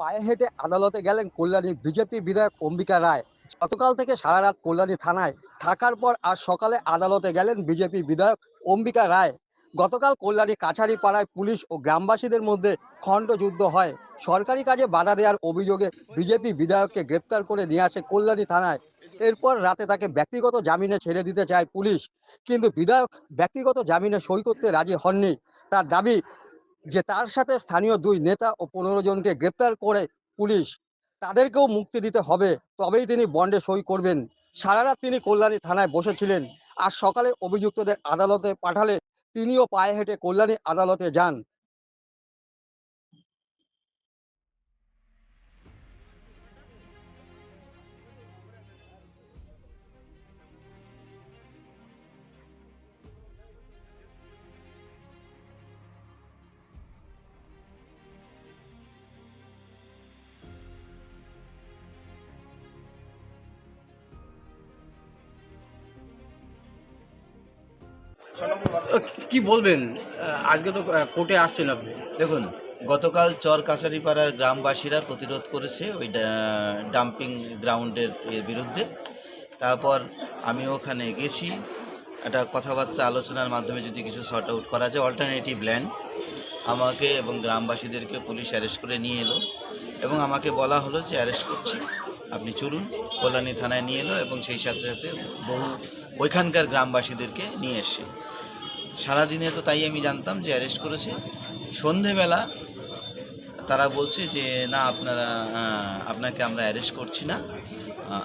পায়ে হেঁটে আদালতে গেলেন কল্যাণী বিজেপি বিধায়ক অম্বিকা রায়। গতকাল থেকে সারা রাত কল্যাণী থানায় থাকার পর আজ সকালে আদালতে গেলেন বিজেপি বিধায়ক অম্বিকা রায়। গতকাল কল্যাণী কাছারি পাড়ায় পুলিশ ও গ্রামবাসীদের মধ্যে খণ্ডযুদ্ধ হয়। সরকারি কাজে বাধা দেওয়ার অভিযোগে বিজেপি বিধায়ককে গ্রেপ্তার করে নিয়ে আসে কল্যাণী থানায়। এরপর রাতে তাকে ব্যক্তিগত জামিনে ছেড়ে দিতে চায় পুলিশ। কিন্তু বিধায়ক ব্যক্তিগত জামিনে সই করতে রাজি হননি। তার দাবি যে তার সাথে স্থানীয় দুই নেতা ও পনেরো জনকে গ্রেপ্তার করে পুলিশ, তাদেরকেও মুক্তি দিতে হবে, তবেই তিনি বন্ডে সই করবেন। সারা রাত তিনি কল্যাণী থানায় বসেছিলেন, আর সকালে অভিযুক্তদের আদালতে পাঠালে তিনিও পায়ে হেঁটে কল্যাণী আদালতে যান। কি বলবেন? আজকে তো কোর্টে আসছেন আপনি। দেখুন, গতকাল চর কাছারিপাড়ার গ্রামবাসীরা প্রতিরোধ করেছে ওই ডাম্পিং গ্রাউন্ডের এর বিরুদ্ধে। তারপর আমি ওখানে গেছি। একটা কথাবার্তা আলোচনার মাধ্যমে যদি কিছু শর্ট আউট করা যায় অল্টারনেটিভ ল্যান্ড আমাকে এবং গ্রামবাসীদেরকে পুলিশ অ্যারেস্ট করে নিয়ে এলো এবং আমাকে বলা হলো যে অ্যারেস্ট করছি। আপনি চলুন, কল্যাণী থানায় নিয়ে এলো এবং সেই সাথে সাথে বহু ওইখানকার গ্রামবাসীদেরকে নিয়ে এসে। সারাদিনে তো তাই আমি জানতাম যে অ্যারেস্ট করেছে। সন্ধেবেলা তারা বলছে যে, না, আপনারা আপনাকে আমরা অ্যারেস্ট করছি না।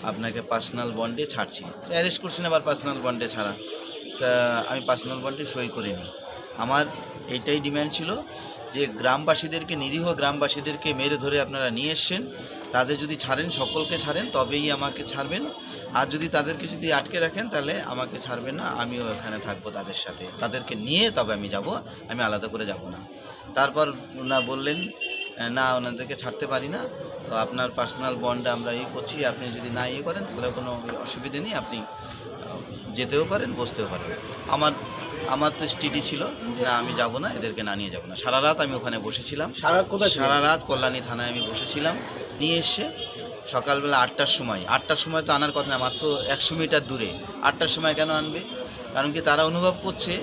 আপনাকে পার্সোনাল বন্ডে ছাড়ছি অ্যারেস্ট করছি না আবার পার্সোনাল বন্ডে ছাড়া। তা আমি পার্সোনাল বন্ডে সই করিনি। আমার এইটাই ডিমান্ড ছিল যে, গ্রামবাসীদেরকে, নিরীহ গ্রামবাসীদেরকে মেরে ধরে আপনারা নিয়ে এসছেন। তাদের যদি ছাড়েন, সকলকে ছাড়েন, তবেই আমাকে ছাড়বেন। আর যদি তাদেরকে যদি আটকে রাখেন, তাহলে আমাকে ছাড়বেন না। আমিও এখানে থাকব তাদের সাথে। তাদেরকে নিয়ে তবে আমি যাব, আমি আলাদা করে যাব না। তারপর না বললেন না, ওনাদেরকে ছাড়তে পারি না। তো আপনার পার্সোনাল বন্ড আমরা ইয়ে করছি। আপনি যদি না ইয়ে করেন, তাহলে কোনো অসুবিধে নেই। আপনি যেতেও পারেন বসতেও পারেন। আমার আমার তো স্টিডি ছিল না আমি যাব না এদেরকে না নিয়ে যাব না। সারা রাত আমি ওখানে বসেছিলাম। সারা কোথায় সারা রাত কল্যাণী থানায় আমি বসেছিলাম। নিয়ে এসে সকালবেলা আটটার সময় আটটার সময় তো আনার কথা না মাত্র একশো মিটার দূরে। আটটার সময় কেন আনবে? কারণ কি তারা অনুভব করছে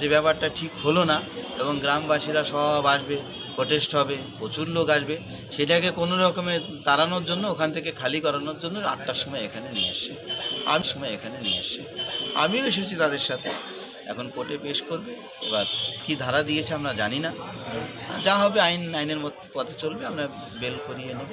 যে ব্যাপারটা ঠিক হলো না এবং গ্রামবাসীরা সব আসবে। প্রটেস্ট হবে, প্রচুর লোক আসবে, সেটাকে কোনো রকমে তাড়ানোর জন্য, ওখান থেকে খালি করানোর জন্য আটটার সময় এখানে নিয়ে এসছে আমি সময় এখানে নিয়ে এসছে আমিও এসেছি তাদের সাথে। এখন কোর্টে পেশ করবে, এবার কি ধারা দিয়েছে আমরা জানি না। যা হবে আইন, আইনের পথে চলবে, আমরা বেল করিয়ে নেব।